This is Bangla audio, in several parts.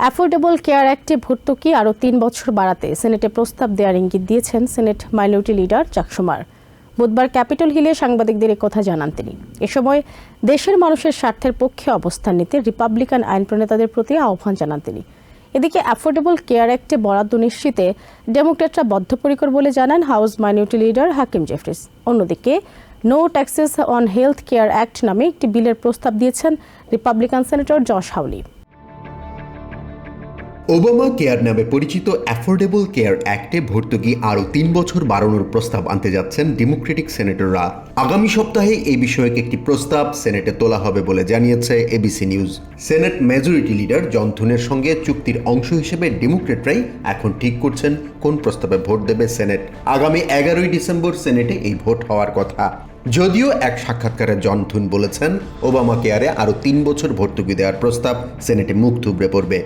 অ্যাফোর্ডেবল কেয়ার অ্যাক্টে ভর্তুকি আরও তিন বছর বাড়াতে সেনেটে প্রস্তাব দেওয়ার ইঙ্গিত দিয়েছেন Senate minority leader Chuck Schumer বুধবার ক্যাপিটল হিলে সাংবাদিকদের কথা জানান তিনি। এ সময় দেশের মানুষের স্বার্থের পক্ষে অবস্থান নিতে রিপাবলিকান আইন প্রণেতাদের প্রতি আহ্বান জানান তিনি। এদিকে অ্যাফোর্ডেবল কেয়ার অ্যাক্টে বরাদ্দ নিশ্চিতে ডেমোক্র্যাটরা বদ্ধপরিকর বলে জানান house minority leader Hakeem Jeffries অন্যদিকে no taxes on health care act নামে একটি বিলের প্রস্তাব দিয়েছেন Republican senator Josh Hawley Obama care নামে পরিচিত অ্যাফোর্ডেবল কেয়ার অ্যাক্টে ভর্তুকি আরও তিন বছর বাড়ানোর প্রস্তাব আনতে যাচ্ছেন ডেমোক্রেটিক সেনেটররা। আগামী সপ্তাহে এই বিষয়ক একটি প্রস্তাব সেনেটে তোলা হবে বলে জানিয়েছে A B C news. Senate majority leader John থুনের সঙ্গে চুক্তির অংশ হিসেবে ডেমোক্রেটরাই এখন ঠিক করছেন কোন প্রস্তাবে ভোট দেবে সেনেট। আগামী এগারোই ডিসেম্বর সেনেটে এই ভোট হওয়ার কথা। যদিও এক সাক্ষাৎকারে জন থুন বলেছেন, ওবামা কেয়ারে আরও তিন বছর ভর্তুকি দেওয়ার প্রস্তাব সেনেটে মুখ থুবড়ে পড়বে।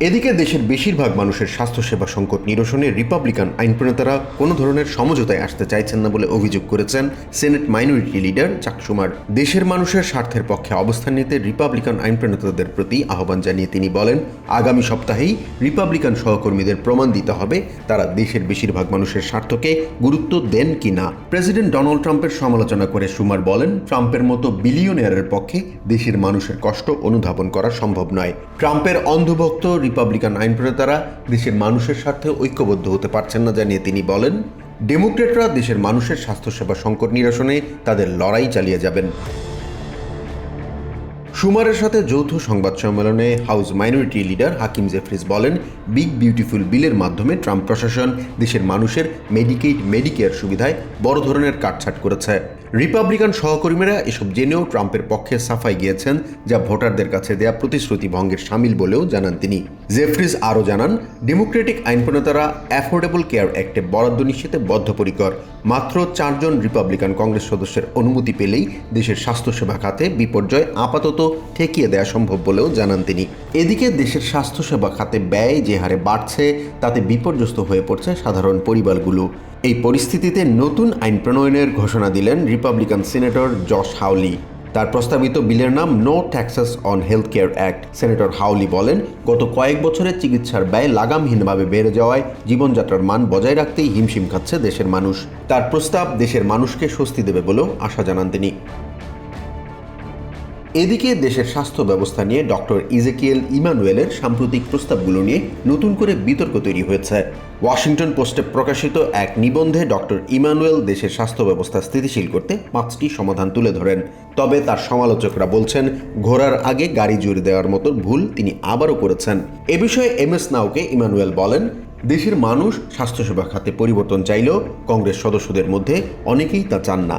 এদিকে দেশের বেশিরভাগ মানুষের স্বাস্থ্যসেবা সংকট নিরসনে রিপাবলিকান আইন প্রণেতারা কোনো ধরনের সমঝোতায় আসতে চাইছেন না বলে অভিযোগ করেছেন সেনেট মাইনরিটি লিডার চাকসুমার। দেশের মানুষের স্বার্থের পক্ষে অবস্থান নিতে রিপাবলিকান আইন প্রণেতাদের প্রতি আহ্বান জানিয়ে তিনি বলেন, আগামী সপ্তাহেই রিপাবলিকান সহকর্মীদের প্রমাণ দিতে হবে তারা দেশের বেশিরভাগ মানুষের স্বার্থকে গুরুত্ব দেন কি না। প্রেসিডেন্ট ডোনাল্ড ট্রাম্পের সমালোচনা করে সুমার বলেন, ট্রাম্পের মতো বিলিয়নিয়ারের পক্ষে দেশের মানুষের কষ্ট অনুধাবন করা সম্ভব নয়। ট্রাম্পের অন্ধভক্ত রিপাবলিকান আইন প্রণেতারা দেশের মানুষের স্বার্থে ঐক্যবদ্ধ হতে পারছেন না জানিয়ে তিনি বলেন ডেমোক্রেটরা দেশের মানুষের স্বাস্থ্যসেবা সংকট নিরসনে তাদের লড়াই চালিয়ে যাবেন। সুমারের সাথে যৌথ সংবাদ সম্মেলনে House minority leader Hakeem Jeffries বলেন, বিগ বিউটিফুল বিলের মাধ্যমে ট্রাম্প প্রশাসন দেশের মানুষের মেডিকেইড মেডিকেয়ার সুবিধায় বড় ধরনের কাটছাট করেছে। রিপাবলিকান সহকর্মীরা এসব জেনেও ট্রাম্পের পক্ষে সাফাই গিয়েছেন, যা ভোটারদের কাছে দেয়া প্রতিশ্রুতি ভঙ্গের সামিল বলেও জানান তিনি। জেফরিস আরও জানান, ডেমোক্রেটিক আইন প্রণেতারা অ্যাফোর্ডেবল কেয়ার অ্যাক্টে বরাদ্দ নিশ্চিতে বদ্ধপরিকর। মাত্র চারজন রিপাবলিকান কংগ্রেস সদস্যের অনুমতি পেলেই দেশের স্বাস্থ্যসেবা খাতে বিপর্যয় আপাতত ঠেকিয়ে দেওয়া সম্ভব বলেও জানান তিনি। এদিকে দেশের স্বাস্থ্যসেবা খাতে ব্যয় যে হারে বাড়ছে, তাতে বিপর্যস্ত হয়ে পড়ছে সাধারণ পরিবারগুলো। এই পরিস্থিতিতে নতুন আইন প্রণয়নের ঘোষণা দিলেন রিপাবলিকান সিনেটর জশ হাউলি। তার প্রস্তাবিত বিলের নাম no taxes on health care act. Senator Hawley বলেন, গত কয়েক বছরে চিকিৎসার ব্যয় লাগামহীনভাবে বেড়ে যাওয়ায় জীবনযাত্রার মান বজায় রাখতেই হিমশিম খাচ্ছে দেশের মানুষ। তার প্রস্তাব দেশের মানুষকে স্বস্তি দেবে বলেও আশা জানান তিনি। এদিকে দেশের স্বাস্থ্য ব্যবস্থা নিয়ে ডক্টর ইজেকিয়েল ইমানুয়েলের সাম্প্রতিক প্রস্তাবগুলো নিয়ে নতুন করে বিতর্ক তৈরি হয়েছে। ওয়াশিংটন পোস্টে প্রকাশিত এক নিবন্ধে ডক্টর ইমানুয়েল দেশের স্বাস্থ্য ব্যবস্থা স্থিতিশীল করতে পাঁচটি সমাধান তুলে ধরেন। তবে তার সমালোচকরা বলছেন, ঘোরার আগে গাড়ি জুড়ে দেওয়ার মতো ভুল তিনি আবারও করেছেন। এ বিষয়ে এম এস নাউকে ইমানুয়েল বলেন, দেশের মানুষ স্বাস্থ্যসেবা খাতে পরিবর্তন চাইলেও কংগ্রেস সদস্যদের মধ্যে অনেকেই তা চান না।